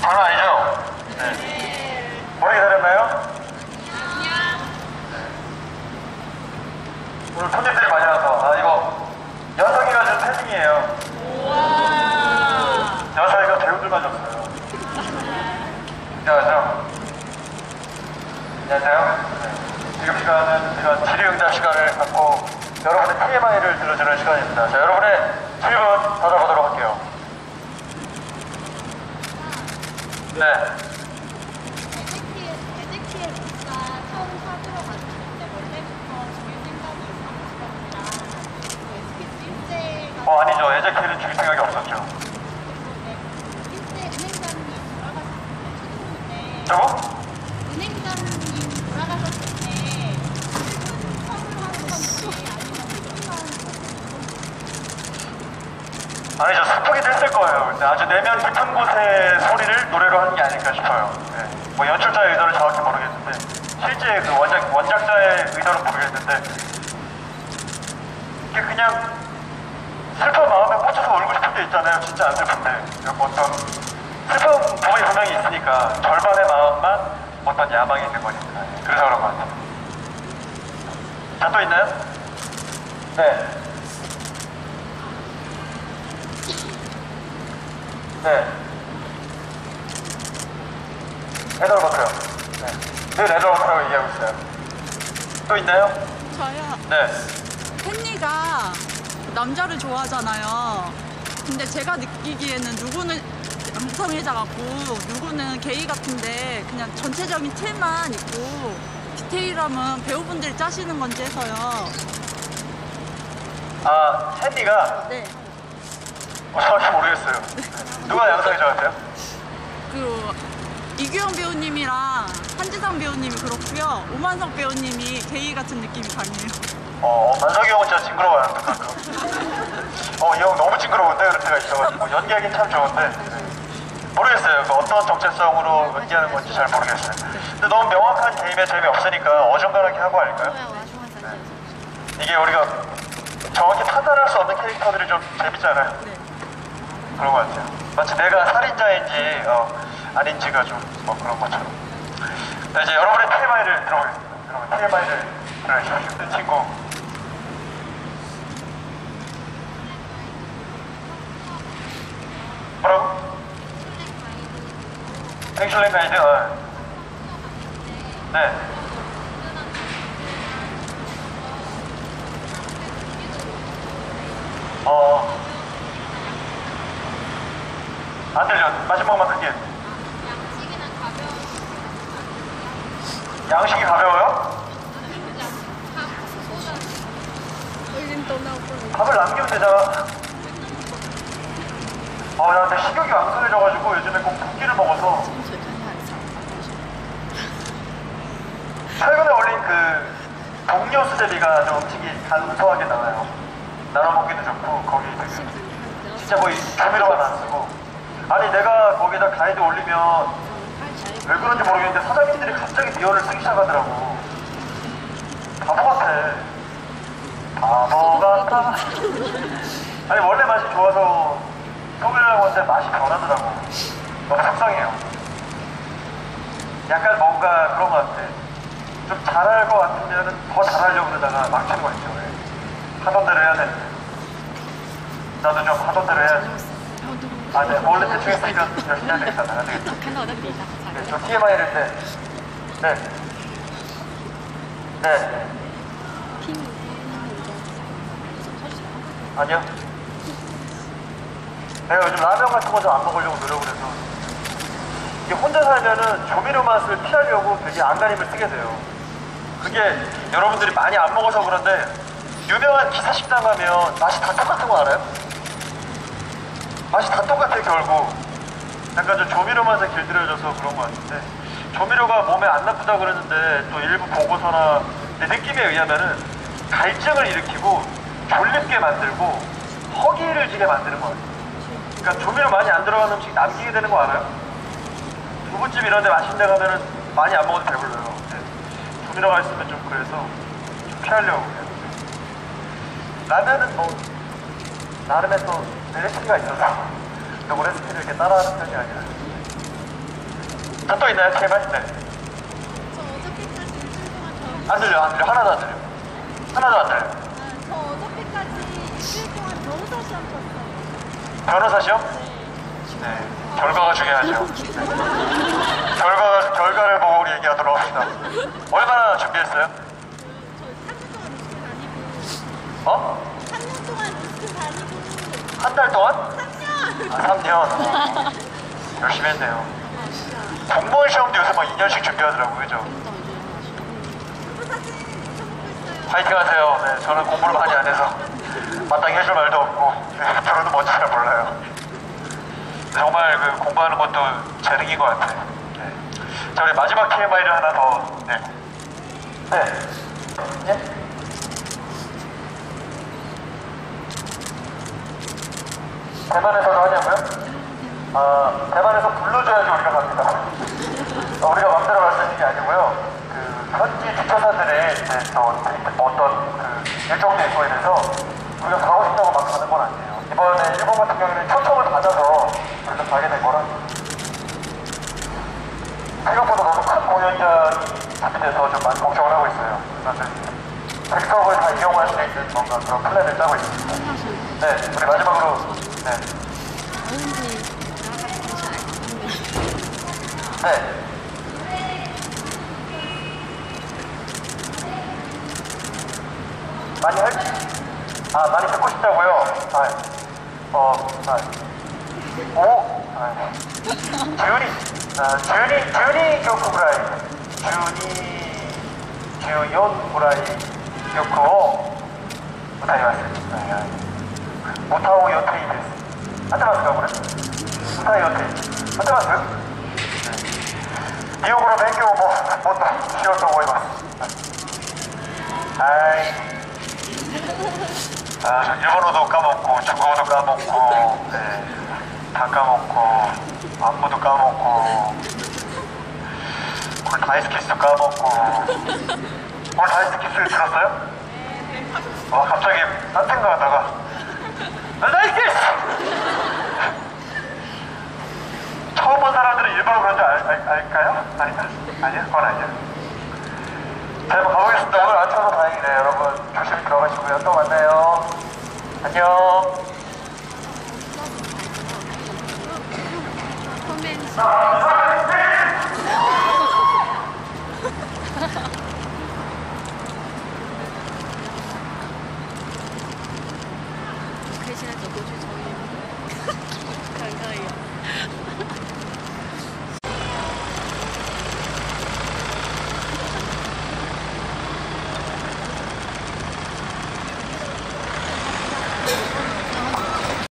장난 아니죠? 네. 오래 기다렸나요? 오늘 손님들이 많이 와서 아 이거 여성이가 준 패딩이에요. 여성이가 배우들만 줬어요. 안녕하세요. 안녕하세요. 네. 지금 시간은 제가 질의응답 시간을 갖고 여러분의 TMI를 들려주는 시간입니다. 자, 여러분의 질문 받아보도록 할게요. 네. 어, 아니죠. 에제키엘은 죽일 생각이 없었죠. 저거? 아니죠. 했을 거예요. 근데 아주 내면 깊은 곳의 소리를 노래로 하는 게 아닐까 싶어요. 네. 뭐 연출자의 의도를 정확히 모르겠는데 실제 그 원작, 원작자의 의도는 모르겠는데 이게 그냥 슬픈 마음에 꽂혀서 울고 싶을 때 있잖아요. 진짜 안 슬픈데 어떤 슬픈 부분이 분명히 있으니까 절반의 마음만 어떤 야망이 있는 거니까 그래서 그런 것 같아요. 자, 또 있나요? 네. 네. 레더를 버텨요. 네. 늘 레더를 버텨라고 얘기하고 있어요. 또 있나요? 저요. 네. 헨리가 남자를 좋아하잖아요. 근데 제가 느끼기에는 누구는 남성애자 같고 누구는 게이 같은데 그냥 전체적인 틀만 있고 디테일함은 배우분들이 짜시는 건지 해서요. 아, 헨리가 네. 어, 정확히 모르겠어요. 네. 누가 양상이 좋았어요? 그 이규영 배우님이랑 한지성 배우님이 그렇고요. 오만석 배우님이 게이 같은 느낌이 강해요. 어, 만석이 형은 진짜 징그러워요. 어, 이 형 너무 징그러운데 그럴 때가 있어가지고 연기하긴 참 좋은데 모르겠어요. 그 어떤 정체성으로 연기하는 건지 잘 모르겠어요. 근데 너무 명확한 게임에 재미없으니까 어중간하게 하고 할까요? 이게 우리가 정확히 판단할 수 없는 캐릭터들이 좀 재밌잖아요. 네. 그런 것 같아요. 마치 내가 살인자인지 어, 아닌지가 좀 뭐 그런 것처럼. 자, 이제 여러분의 TMI를 들어보겠습니다. 여러분 TMI를 들어주시는 친구. 뭐라고? 땡슐랭 가이드? 어. 네. 어. 안 들려. 마지막만 크게. 양식이 가벼워요? 밥을 남기면 되잖아. 어, 나 근데 식욕이 왕성해져가지고 요즘에 꼭 고기를 먹어서 최근에 올린 그 동료 수제비가 좀 음식이 간소하게 나와요. 나눠 먹기도 좋고 거기 진짜 거의 조미료만 안 쓰고 아니 내가 거기다 가이드 올리면 왜 그런지 모르겠는데 사장님들이 갑자기 미연을 쓰기 시작하더라고. 바보 같아. 바보 같아. 아니 원래 맛이 좋아서 소비를 먹는데 맛이 변하더라고. 너무 속상해요. 약간 뭔가 그런 것 같아. 좀 잘할 것 같으면 더 잘하려고 그러다가 막히는 거 있죠. 왜. 하던 대로 해야 되는데. 나도 좀 하던 대로 해야지. 아, 네. 네. 네. 네. 네. 아니요. 내가 요즘 라면 같은 거좀안 먹으려고 노력을 해서. 이게 혼자 살면은 조미료 맛을 피하려고 되게 안간힘을 쓰게 돼요. 그게 여러분들이 많이 안 먹어서 그런데 유명한 기사 식당 가면 맛이 다 똑같은 거 알아요? 맛이 다 똑같아 결국. 약간 좀 조미료 맛에 길들여져서 그런 것 같은데 조미료가 몸에 안 나쁘다 그러는데 또 일부 보고서나 내 느낌에 의하면은 갈증을 일으키고 졸립게 만들고 허기를 지게 만드는 거 같아요. 그러니까 조미료 많이 안 들어간 음식 남기게 되는 거 알아요? 두부집 이런 데 맛있는 데 가면은 많이 안 먹어도 배불러요. 근데 조미료가 있으면 좀 그래서 좀 피하려고 해요. 라면은 뭐 나름의 또 레시피가 있어서 누구 레시피를 이렇게 따라하는 편이 아니라 저또 있나요? TMI? 네. 저 어저께까지 일주일 동안 변안 들려 안 들려 하나도 안 들려 하나도 안 들려 아, 저 어저께까지 일주일 동안 변호사 시험 쳤어요. 변호사 시험? 네 결과가 중요하죠 결과가, 결과를 보고 우리 얘기하도록 합시다 얼마나 준비했어요? 저 3년 동안 로스쿨 다니고 어? 3년 동안 로스쿨 다니고 한 달 동안? 3년! 아 3년 열심히 했네요 공무원 시험도 요새 막 2년씩 준비하더라고요 그죠? 파이팅 하세요. 네, 저는 공부를 많이 안 해서 마땅히 해줄 말도 없고 네, 들어도 뭔지 잘 몰라요. 정말 그 공부하는 것도 재능인 것 같아요. 네. 자, 우리 마지막 TMI를 하나 더. 네. 네. 예? 대만에서도 하냐고요? 아, 대만에서 불러줘야지 우리가 갑니다. 어, 우리가 맘대로 있는 게 아니고요. 그 현지 주최사들의 이제 저 어떤 그 일정 일거에 대해서 우리가 가고 싶다고 막 가는 건 아니에요. 이번에 일본 같은 경우에는 초청을 받아서 우리가 가게 된 거라 생각보다 너무 큰 공연장이 준비돼서 좀 많이 걱정을 하고 있어요. 그래서 백석을 다 이용할 수 있는 뭔가 그런 플랜을 짜고 있습니다. 네, 우리 마지막으로 네. 네. 많이 할, 아, 많이 듣고 싶다고요? 아, 어, 아, 오, 아, 주니, 아, 주니, 주니 교쿠 구라이, 주니, 주연 구라이 교쿠を歌います。はいはい。 歌う予定です。合ってますかこれ？歌う予定。合ってます？日本語の勉強ももっとしようと思います。はい。 아, 저 일본어도 까먹고, 중국어도 까먹고, 네, 다 까먹고, 안무도 까먹고, 오늘 다이스키스도 까먹고. 오늘 다이스키스 들었어요? 어, 갑자기 딴 생각하다가, 처음 본 사람들은 일부러 그런 줄 알, 알, 까요 아니다. 아니야? 그건 아니야. 잘 가보겠습니다. 오늘 안 쳐서 다행이네요. 여러분 조심히 들어가시고요. 또 만나요. 안녕. 아, 아 现在走过去抽烟 看看有